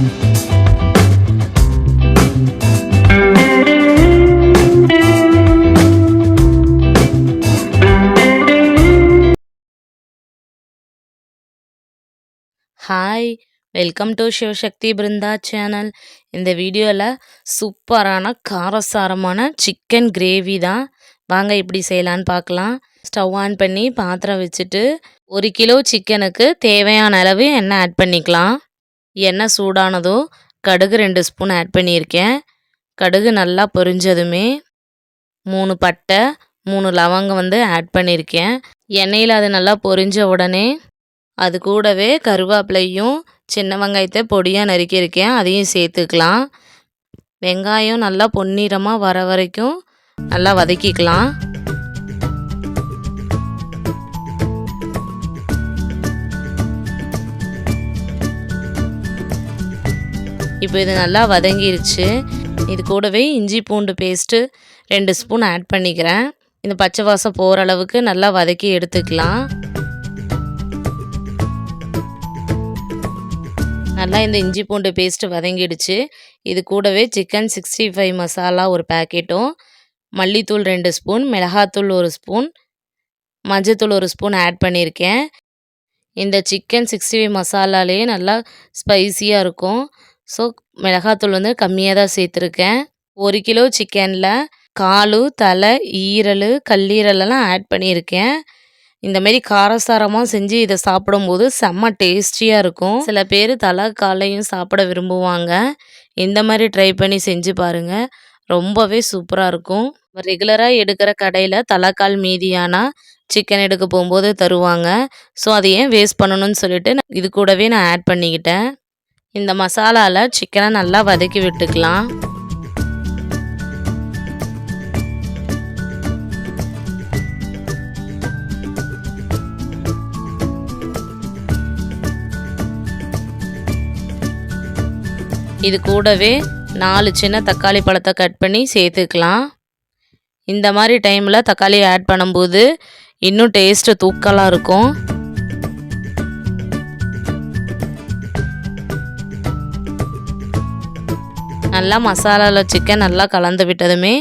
Hi welcome to Sivasakthi Brinda channel இந்த வீடியோவில் சூப்பரான காரசாரமான சிக்கன் கிரேவி தான். வாங்க இப்படி செய்யலான்னு பார்க்கலாம். ஸ்டவ் ஆன் பண்ணி பாத்திரம் வச்சுட்டு ஒரு கிலோ சிக்கனுக்கு தேவையான அளவு எண்ணெய் ஆட் பண்ணிக்கலாம். எண்ணெய் சூடானதோ கடுகு ரெண்டு ஸ்பூன் ஆட் பண்ணியிருக்கேன். கடுகு நல்லா பொரிஞ்சதுமே மூணு பட்டை மூணு லவங்கம் வந்து ஆட் பண்ணியிருக்கேன். எண்ணெயில் அது நல்லா பொரிஞ்ச உடனே அது கூடவே கருவேப்பிலையும் சின்ன வெங்காயத்தை பொடியாக நறுக்கியிருக்கேன். அதையும் சேர்த்துக்கலாம். வெங்காயம் நல்லா பொன்னிறமாக வர வரைக்கும் நல்லா வதக்கிக்கலாம். இப்போ இது நல்லா வதங்கிருச்சு. இது கூடவே இஞ்சி பூண்டு பேஸ்ட்டு ரெண்டு ஸ்பூன் ஆட் பண்ணிக்கிறேன். இந்த பச்சை வாசம் போகிற அளவுக்கு நல்லா வதக்கி எடுத்துக்கலாம். நல்லா இந்த இஞ்சி பூண்டு பேஸ்ட்டு வதங்கிடுச்சு. இது கூடவே சிக்கன் சிக்ஸ்டி ஃபைவ் மசாலா ஒரு பேக்கெட்டும் மல்லித்தூள் ரெண்டு ஸ்பூன் மிளகாத்தூள் ஒரு ஸ்பூன் மஞ்சத்தூள் ஒரு ஸ்பூன் ஆட் பண்ணியிருக்கேன். இந்த சிக்கன் சிக்ஸ்டி ஃபைவ் மசாலாலே நல்லா ஸ்பைஸியாக இருக்கும். ஸோ மிளகாத்தூள் வந்து கம்மியாக தான் சேர்த்துருக்கேன். ஒரு கிலோ சிக்கனில் காலு தலை ஈரல் கல்லீரலெல்லாம் ஆட் பண்ணியிருக்கேன். இந்தமாரி காரசாரமாக செஞ்சு இதை சாப்பிடும்போது செம்ம டேஸ்டியாக இருக்கும். சில பேர் தலை காலையும் சாப்பிட விரும்புவாங்க. இந்த மாதிரி ட்ரை பண்ணி செஞ்சு பாருங்கள் ரொம்பவே சூப்பராக இருக்கும். ரெகுலராக எடுக்கிற கடையில் தலைக்கால் மீதியானா சிக்கன் எடுக்க போகும்போது தருவாங்க. ஸோ அதை ஏன் வேஸ்ட் பண்ணணும்னு சொல்லிட்டு இது கூடவே நான் ஆட் பண்ணிக்கிட்டேன். இந்த மசாலாவில் சிக்கனை நல்லா வதக்கி விட்டுக்கலாம். இது கூடவே நாலு சின்ன தக்காளி பழத்தை கட் பண்ணி சேர்த்துக்கலாம். இந்த மாதிரி டைமில் தக்காளி ஆட் பண்ணும்போது இன்னும் டேஸ்ட்டு தூக்கலாக இருக்கும். நல்லா மசாலாவில் சிக்கன் நல்லா கலந்து விட்டதுமே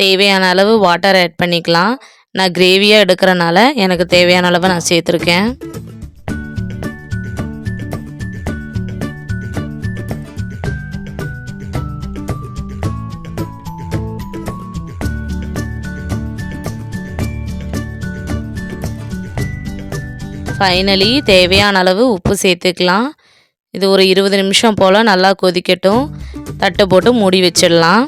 தேவையான அளவு வாட்டர் ஆட் பண்ணிக்கலாம். நான் கிரேவியாக எடுக்கிறனால எனக்கு தேவையான அளவு நான் சேர்த்துருக்கேன். ஃபைனலி தேவையான அளவு உப்பு சேர்த்துக்கலாம். இது ஒரு இருபது நிமிஷம் போல் நல்லா கொதிக்கட்டும். தட்டு போட்டு மூடி வச்சிடலாம்.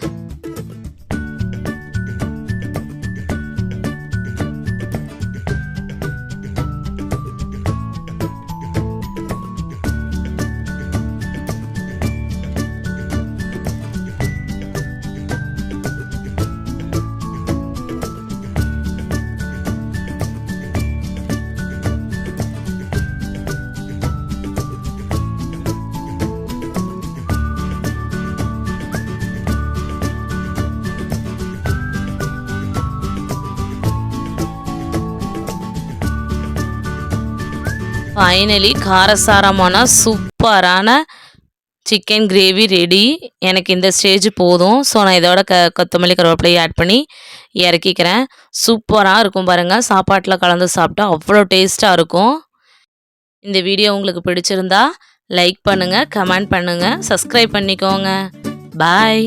ஃபைனலி காரசாரமான சூப்பரான சிக்கன் கிரேவி ரெடி எனக்கு இந்த ஸ்டேஜ் போதும். ஸோ நான் இதோட க கொத்தமல்லி கருவேப்பிலையை ஆட் பண்ணி இறக்கிக்கிறேன். சூப்பராக இருக்கும் பாருங்கள் சாப்பாட்டில் கலந்து சாப்பிட்டா அவ்வளோ டேஸ்ட்டாக இருக்கும். இந்த வீடியோ உங்களுக்கு பிடிச்சிருந்தா லைக் பண்ணுங்கள் கமெண்ட் பண்ணுங்கள் சப்ஸ்கிரைப் பண்ணிக்கோங்க. பாய்